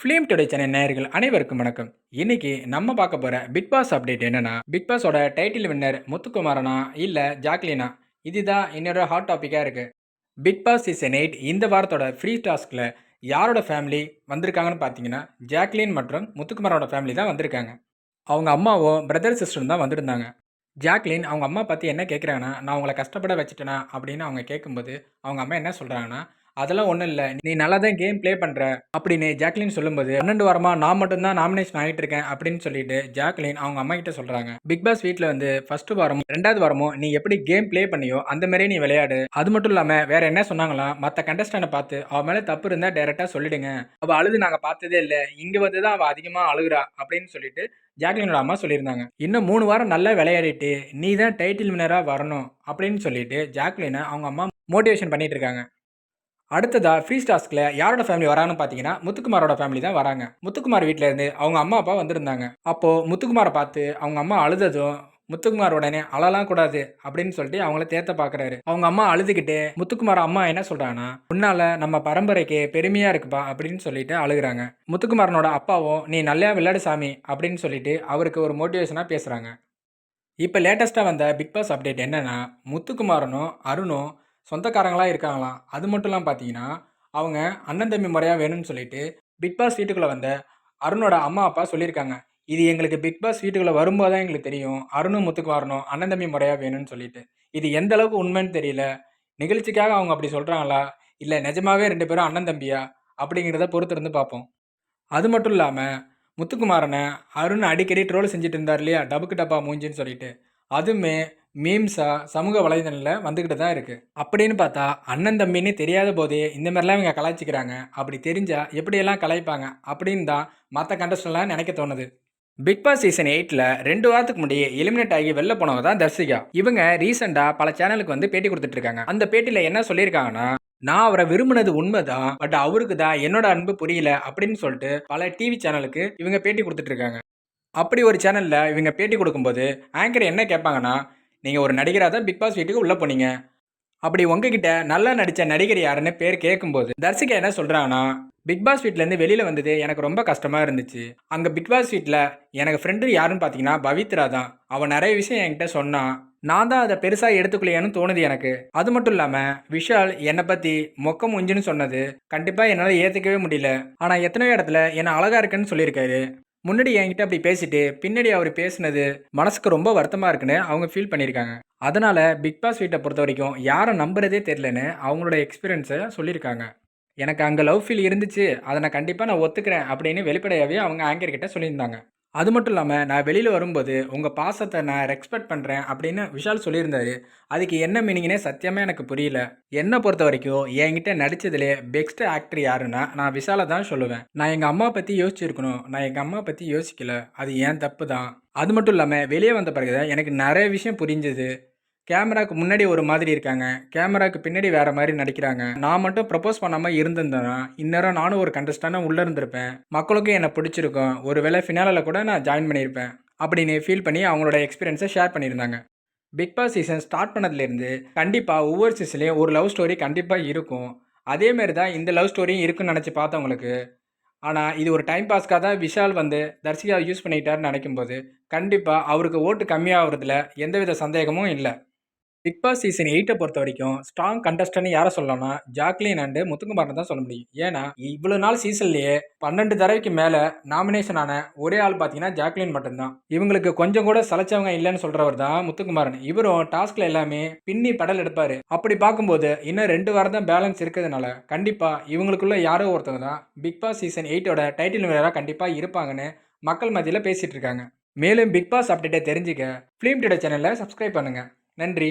Film today channel நேயர்கள் அனைவருக்கும் வணக்கம். இன்னைக்கு நம்ம பார்க்க போற பிக் பாஸ் அப்டேட் என்னன்னா பிக் பாஸோட டைட்டில் வின்னர் முத்துக்குமாரனா இல்ல ஜாக்லினா? இதுதான் என்னோட ஹாட் டாப்பிக்காக இருக்கு. பிக் பாஸ் சீசன் எயிட் இந்த வாரத்தோட ஃப்ரீ டாஸ்கில் யாரோட ஃபேமிலி வந்திருக்காங்கன்னு பார்த்தீங்கன்னா ஜாக்லின் மற்றும் முத்துக்குமாரோட ஃபேமிலி தான் வந்திருக்காங்க. அவங்க அம்மாவும் பிரதர் சிஸ்டரும் தான் வந்திருந்தாங்க. ஜாக்லின் அவங்க அம்மா பற்றி என்ன கேட்குறாங்கன்னா நான் உங்களை கஷ்டப்பட வச்சுட்டேனா? அப்படின்னு அவங்க கேட்கும்போது அவங்க அம்மா என்ன சொல்கிறாங்கன்னா அதெல்லாம் ஒன்றும் இல்லை. நீ நல்லா தான் கேம் ப்ளே பண்ணுற அப்படின்னு ஜாக்லின் சொல்லும்போது பன்னெண்டு வாரமாக நான் மட்டும்தான் நாமினேஷன் ஆகிட்டு இருக்கேன் அப்படின்னு சொல்லிட்டு ஜாக்லின் அவங்க அம்மா கிட்ட சொல்கிறாங்க பிக் பாஸ் வீட்டில் வந்து ஃபர்ஸ்ட் வாரமும் ரெண்டாவது வாரமும் நீ எப்படி கேம் ப்ளே பண்ணியோ அந்த மாதிரியே நீ விளையாடு. அது மட்டும் இல்லாமல் வேற என்ன சொன்னாங்களாம் மற்ற கண்டஸ்டன்ட்டை பார்த்து அவன் மேலே தப்பு இருந்தால் டேரெக்டாக சொல்லிடுங்க. அவள் அழுது நாங்கள் பார்த்ததே இல்லை. இங்கே வந்து தான் அவள் அதிகமாக அழுகுறா அப்படின்னு சொல்லிட்டு ஜாக்லினோட அம்மா சொல்லியிருந்தாங்க. இன்னும் மூணு வாரம் நல்லா விளையாடிட்டு நீ தான் டைட்டில் வினராக வரணும் அப்படின்னு சொல்லிட்டு ஜாக்லினை அவங்க அம்மா மோட்டிவேஷன் பண்ணிட்டு இருக்காங்க. அடுத்ததா ஃப்ரீ ஸ்டாஸ்கில் யாரோட ஃபேமிலி வராங்கன்னு பார்த்தீங்கன்னா முத்துக்குமாரோட ஃபேமிலி தான் வராங்க. முத்துக்குமார் வீட்டில் இருந்து அவங்க அம்மா அப்பா வந்திருந்தாங்க. அப்போது முத்துக்குமாரை பார்த்து அவங்க அம்மா அழுததும் முத்துக்குமார் உடனே அழலாம் கூடாது அப்படின்னு சொல்லிட்டு அவங்கள தேர்த்த பார்க்குறாரு அவங்க அம்மா அழுதுகிட்டு முத்துக்குமார் அம்மா என்ன சொல்கிறாங்கன்னா உன்னால நம்ம பரம்பரைக்கு பெருமையாக இருக்குப்பா அப்படின்னு சொல்லிட்டு அழுகுறாங்க. முத்துக்குமாரனோட அப்பாவும் நீ நல்லா விளையாடு சாமி அப்படின்னு சொல்லிட்டு அவருக்கு ஒரு மோட்டிவேஷனாக பேசுகிறாங்க இப்போ லேட்டஸ்ட்டாக வந்த பிக் பாஸ் அப்டேட் என்னன்னா முத்துக்குமாரனும் அருணும் சொந்தக்காரங்களாக இருக்காங்களாம். அது மட்டும் இல்லாமல் பார்த்தீங்கன்னா அவங்க அண்ணன் தம்பி முறையாக வேணும்னு சொல்லிட்டு பிக் பாஸ் வீட்டுக்குள்ளே வந்த அருணோட அம்மா அப்பா சொல்லியிருக்காங்க. இது எங்களுக்கு பிக் பாஸ் வீட்டுக்குள்ளே வரும்போது தான் எங்களுக்கு தெரியும். அருணும் முத்துக்குமாரனும் அண்ணன் தம்பி முறையாக வேணும்னு சொல்லிட்டு. இது எந்த அளவுக்கு உண்மைன்னு தெரியல. நிகழ்ச்சிக்காக அவங்க அப்படி சொல்கிறாங்களா இல்லை நிஜமாவே ரெண்டு பேரும் அண்ணன் தம்பியா? அப்படிங்கிறத பொறுத்திருந்து பார்ப்போம் அது மட்டும் இல்லாமல் முத்துக்குமாரனை அருண் அடிக்கடி ட்ரோல் செஞ்சுட்டு இருந்தார் இல்லையா? டபுக்கு டப்பா மூஞ்சின்னு சொல்லிட்டு. அதுவுமே மீம்ஸாக சமூக வலைதளங்களில் வந்துக்கிட்டு தான் இருக்குது அப்படின்னு பார்த்தா அண்ணன் தம்பின்னு தெரியாத போதே இந்த மாதிரிலாம் இவங்க கலாய்ச்சிக்கிறாங்க. அப்படி தெரிஞ்சால் எப்படியெல்லாம் கலாய்ப்பாங்க அப்படின்னு தான் மற்ற கண்டஸ்டன்லாம் நினைக்க தோணுது. பிக் பாஸ் சீசன் எயிட்டில் ரெண்டு வாரத்துக்கு முன்னாடி எலிமினேட் ஆகி வெளில போனவங்க தான் தர்சிகா இவங்க ரீசெண்டாக பல சேனலுக்கு வந்து பேட்டி கொடுத்துட்டு இருக்காங்க. அந்த பேட்டியில் என்ன சொல்லியிருக்காங்கன்னா நான் அவரை விரும்பினது உண்மைதான் பட் அவருக்கு தான் என்னோட அன்பு புரியல அப்படின்னு சொல்லிட்டு பல டிவி சேனலுக்கு இவங்க பேட்டி கொடுத்துட்டு இருக்காங்க. அப்படி ஒரு சேனலில் இவங்க பேட்டி கொடுக்கும்போது ஆங்கர் என்ன கேட்பாங்கன்னா நீங்கள் ஒரு நடிகராக தான் பிக் பாஸ் வீட்டுக்கு உள்ளே போனீங்க. அப்படி உங்ககிட்ட நல்லா நடித்த நடிகர் யாருன்னு பேர் கேட்கும்போது தர்சிகா என்ன சொல்கிறாங்கன்னா பிக் பாஸ் வீட்டிலேருந்து வெளியில் வந்தது எனக்கு ரொம்ப கஷ்டமாக இருந்துச்சு. அங்கே பிக் பாஸ் வீட்டில் எனக்கு ஃப்ரெண்டு யாருன்னு பார்த்தீங்கன்னா பவித்ரா தான். அவன் நிறைய விஷயம் என்கிட்ட சொன்னான் நான் தான் அதை பெருசாக எடுத்துக்கலையான்னு தோணுது எனக்கு. அது மட்டும் இல்லாமல் விஷால் என்னை பற்றி மொக்க முஞ்சுன்னு சொன்னது கண்டிப்பாக என்னால் ஏற்றுக்கவே முடியல. ஆனால் எத்தனையோ இடத்துல என்னை அழகாக இருக்குன்னு சொல்லியிருக்காரு. முன்னாடி என்கிட்ட அப்படி பேசிட்டு பின்னாடி அவர் பேசுனது மனசுக்கு ரொம்ப வருத்தமாக இருக்குன்னு அவங்க ஃபீல் பண்ணியிருக்காங்க. அதனால் பிக் பாஸ் வீட்டை பொறுத்த வரைக்கும் யாரை நம்புறதே தெரிலன்னு அவங்களோட எக்ஸ்பீரியன்ஸை சொல்லியிருக்காங்க. எனக்கு அங்கே லவ் ஃபீல் இருந்துச்சு. அதை நான் கண்டிப்பாக நான் ஒத்துக்கிறேன் அப்படின்னு வெளிப்படையாகவே அவங்க ஆங்கர்கிட்ட சொல்லியிருந்தாங்க. அது மட்டும் இல்லாமல் நான் வெளியில் வரும்போது உங்கள் பாசத்தை நான் ரெஸ்பெக்ட் பண்ணுறேன் அப்படின்னு விஷால் சொல்லியிருந்தாரு. அதுக்கு என்ன மீனிங்னே சத்தியமாக எனக்கு புரியல. என்னை பொறுத்த வரைக்கும் என்கிட்ட நடித்ததுலே பெஸ்ட் ஆக்டர் யாருன்னா நான் விஷாலை தான் சொல்லுவேன். நான் எங்கள் அம்மா பற்றி யோசிச்சிருக்கணும். நான் எங்கள் அம்மா பற்றி யோசிக்கல. அது ஏன் தப்பு தான். அது மட்டும் இல்லாமல் வெளியே வந்த பிறகு தான் எனக்கு நிறைய விஷயம் புரிஞ்சுது. கேமராக்கு முன்னாடி ஒரு மாதிரி இருக்காங்க. கேமராக்கு பின்னாடி வேற மாதிரி நடிக்கிறாங்க. நான் மட்டும் ப்ரப்போஸ் பண்ணாமல் இருந்திருந்தேன்னா இந்நேரம் நானும் ஒரு கண்டஸ்டான உள்ளே இருந்திருப்பேன். மக்களுக்கும் என்னை பிடிச்சிருக்கும். ஒரு வேளை ஃபினாலில் கூட நான் ஜாயின் பண்ணியிருப்பேன். அப்படின்னு ஃபீல் பண்ணி அவங்களோட எக்ஸ்பீரியன்ஸை ஷேர் பண்ணியிருந்தாங்க. பிக் பாஸ் சீசன் ஸ்டார்ட் பண்ணதுலேருந்து கண்டிப்பாக ஒவ்வொரு சீசன்லேயும் ஒரு லவ் ஸ்டோரி கண்டிப்பாக இருக்கும். அதேமாரி தான் இந்த லவ் ஸ்டோரியும் இருக்குன்னு நினச்சி பார்த்தவங்களுக்கு. ஆனால் இது ஒரு டைம் பாஸ்க்காக தான் விஷால் வந்து தர்சிகா யூஸ் பண்ணிக்கிட்டாருன்னு நினைக்கும்போது கண்டிப்பாக அவருக்கு ஓட்டு கம்மியாகிறதுல எந்தவித சந்தேகமும் இல்லை. பிக் பாஸ் சீசன் எயிட்டை பொறுத்த வரைக்கும் ஸ்ட்ராங் கண்டஸ்டன்ட் யாரை சொல்லலாம்னா ஜாக்லின் அண்டு முத்துக்குமாரன் தான் சொல்ல முடியும். ஏன்னா இவ்வளோ நாள் சீசன்லேயே பன்னெண்டு தடவைக்கு மேலே நாமினேஷன் ஆன ஒரே ஆள் பார்த்தீங்கன்னா ஜாக்லின் மட்டும்தான். இவங்களுக்கு கொஞ்சம் கூட சலைச்சவங்க இல்லைன்னு சொல்கிறவர் தான் முத்துக்குமாரன் இவரும் டாஸ்கில் எல்லாமே பின்னி படல் எடுப்பார். அப்படி பார்க்கும்போது இன்னும் ரெண்டு வாரம் தான் பேலன்ஸ் இருக்கிறதுனால கண்டிப்பாக இவங்களுக்குள்ள யாரோ ஒருத்தவங்க தான் பிக் பாஸ் சீசன் எயிட்டோட டைட்டில் வினராக கண்டிப்பாக இருப்பாங்கன்னு மக்கள் மத்தியில் பேசிகிட்டு இருக்காங்க. மேலும் பிக் பாஸ் அப்டேட்டை தெரிஞ்சுக்க ஃபிலிம் டேட்டா சேனலை சப்ஸ்கிரைப் பண்ணுங்கள் நன்றி.